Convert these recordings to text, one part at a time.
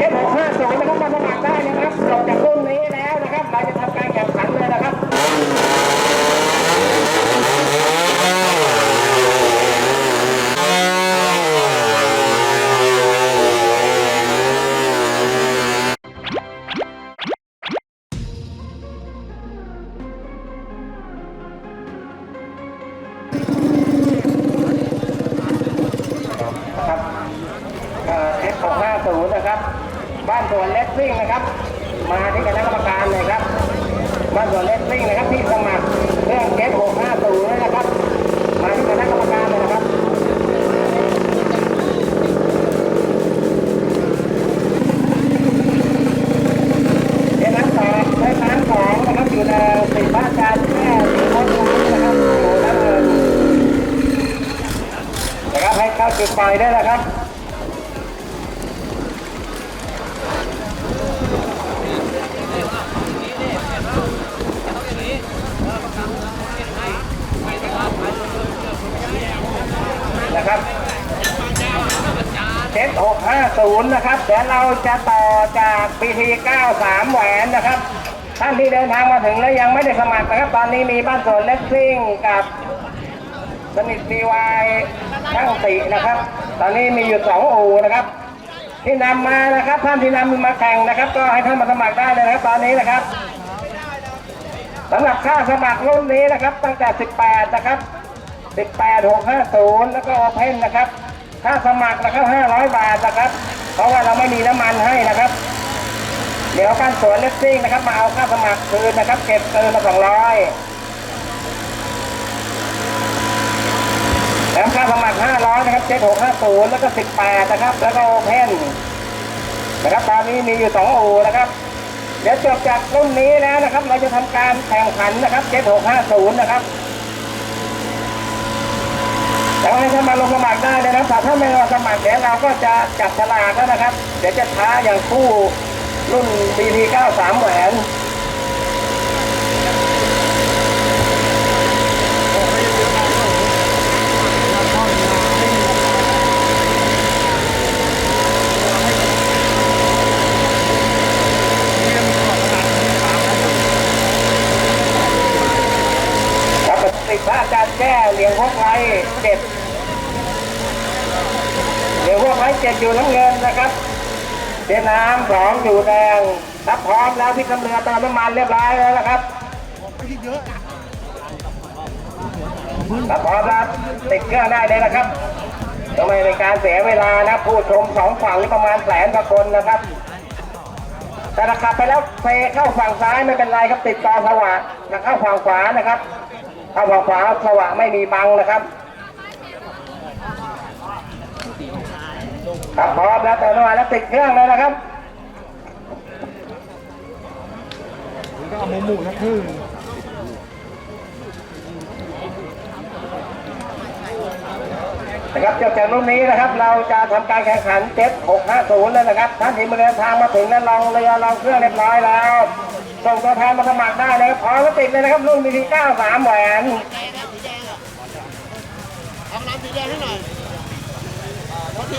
เจ็ดหกห้าศูนย์นะครับมาสมัครได้นะครับจบจากรุ่นนี้แล้วนะครับเราจะทำการแข่งขันเลยนะครับครับเอสหกห้าศูนย์นะครับ บ้านสวนเลสซิ่งนะครับ มาที่คณะกรรมการเลยครับ บ้านสวนเลสซิ่งนะครับที่สมัครเครื่องเอสหกห้าศูนย์นะครับ มาที่คณะกรรมการเลยนะครับเอน้ำสองใช้น้ำสองนะครับอยู่ในสิบบ้านการแค่สีโคตรนนะครับอยู่น้ำเงินนะครับให้เข้าจุดไฟได้แล้วครับ เจ็ดหกห้าศูนย์นะครับ เดี๋ยวเราจะต่อจากปีทีเก้าสามแหวนนะครับ ท่านที่เดินทางมาถึงแล้วยังไม่ได้สมัครนะครับ ตอนนี้มีบ้านสวนเลสซิ่งกับสนิทซีวายช่างตินะครับ ตอนนี้มีอยู่สองอู่นะครับ ที่นำมานะครับ ท่านที่นำมาแข่งนะครับ ก็ให้ท่านมาสมัครได้เลยนะครับตอนนี้นะครับสำหรับค่าสมัครรุ่นนี้นะครับ ตั้งแต่ 18 นะครับ 18 650 แล้วก็โอเพนนะครับ ค่าสมัครนะครับ500บาทนะครับ เพราะว่าเราไม่มีน้ำมันให้นะครับ เดี๋ยวการสวนเลสซิ่งนะครับ มาเอาค่าสมัครคืนนะครับ เก็บเกินมา200แล้วค่าสมัคร500นะครับ7650แล้วก็18นะครับ แล้วก็โอเพนนะครับตอนนี้มีอยู่2อูนะครับ เดี๋ยวจบจากรุ่นนี้แล้วนะครับ เราจะทำการแข่งขันนะครับ7650นะครับ แต่ว่าให้ท่านมาลงสมัครได้เลยนะครับถ้าไม่มาสมัครเดี๋ยวเราก็จะจับฉลากแล้วนะครับ เดี๋ยวจะท้าอย่างคู่รุ่น BT 93แหวนครับติดพระอาจารย์แก้เหลียงพวกไรเจ็ด เหลียงพวกไร้เจ็ดอยู่น้ำเงินนะครับเจน้ำสองอยู่แดงถ้าพร้อมแล้วพี่กำเรือเติมน้ำมันเรียบร้อยแล้วนะครับถ้าพร้อมแล้วติดเครื่องได้เลยนะครับทำไมในการเสียเวลานะผู้ชมสองฝั่งนี่ประมาณแสนกว่าคนนะครับแต่ถ้าขับไปแล้วเฟเข้าฝั่งซ้ายไม่เป็นไรครับติดต่อสว่างเข้าฝั่งขวานะครับเข้าฝั่งขวาสว่างไม่มีบังนะครับ ครับพร้อมแล้วแต่ละวันแล้วติดเครื่องเลยนะครับก็เอาหมูหมูนะคือนะครับจากจากรุ่นนี้นะครับ เราจะทำการแข่งขัน7650แล้วนะครับท่านที่มาเดินทางมาถึงนั้นลองเรือลองเครื่องเรียบร้อยแล้ว ส่งตัวแทนมาสมัครได้เลยครับพร้อมก็ติดเลยนะครับรุ่นมีที่93แหวนเอาน้ำสีแดงให้หน่อย เข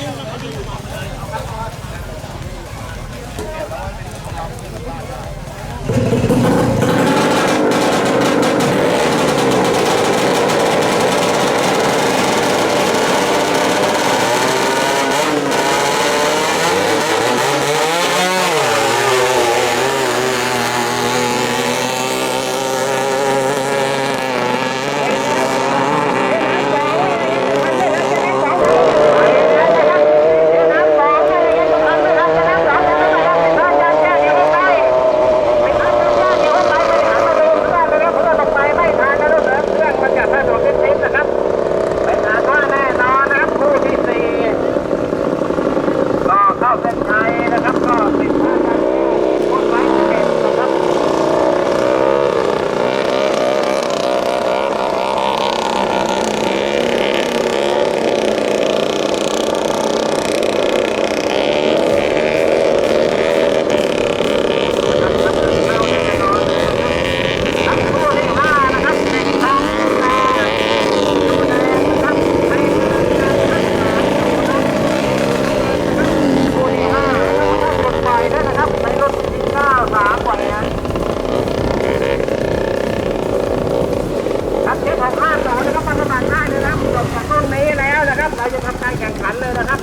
ครับ เราจะทำการแข่งขันเลยนะครับ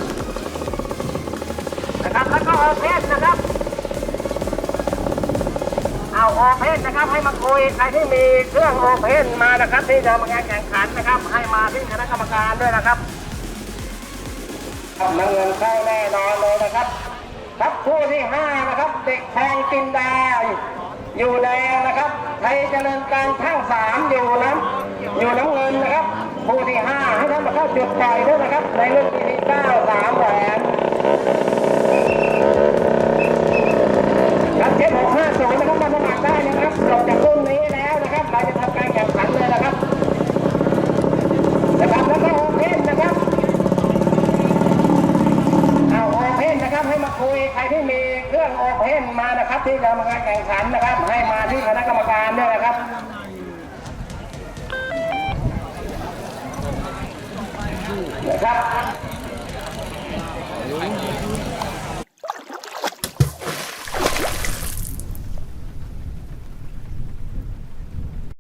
นะครับ แล้วก็ออเพนนะครับ เอาออเพนนะครับ ให้มาคุยใครที่มีเครื่องออเพนมานะครับ ที่จะมาแข่งขันนะครับ ให้มาที่คณะกรรมการด้วยนะครับน้ำเงินเข้าแน่นอนเลยนะครับครับคู่ที่ห้านะครับ เด็กแทงจินดาอยู่แดงนะครับไทยเจริญการทั้งสามอยู่น้ำอยู่น้ำเงินนะครับ คู่ที่ห้าให้ท่านมาเข้าจุดปล่อยด้วยนะครับ ในรุ่นที่เก้าสามแหวนครับเจ็ดหกห้าศูนย์นะครับมาสมัครได้นะครับจบจากรุ่นนี้แล้วนะครับเราจะทำการแข่งขันเลยนะครับนะครับแล้วก็โอเพนนะครับเอาโอเพนนะครับให้มาคุยใครที่มีเครื่องโอเพนมานะครับ ที่จะมาแข่งขันนะครับ ให้มาที่คณะกรรมการด้วยนะครับ นะครับ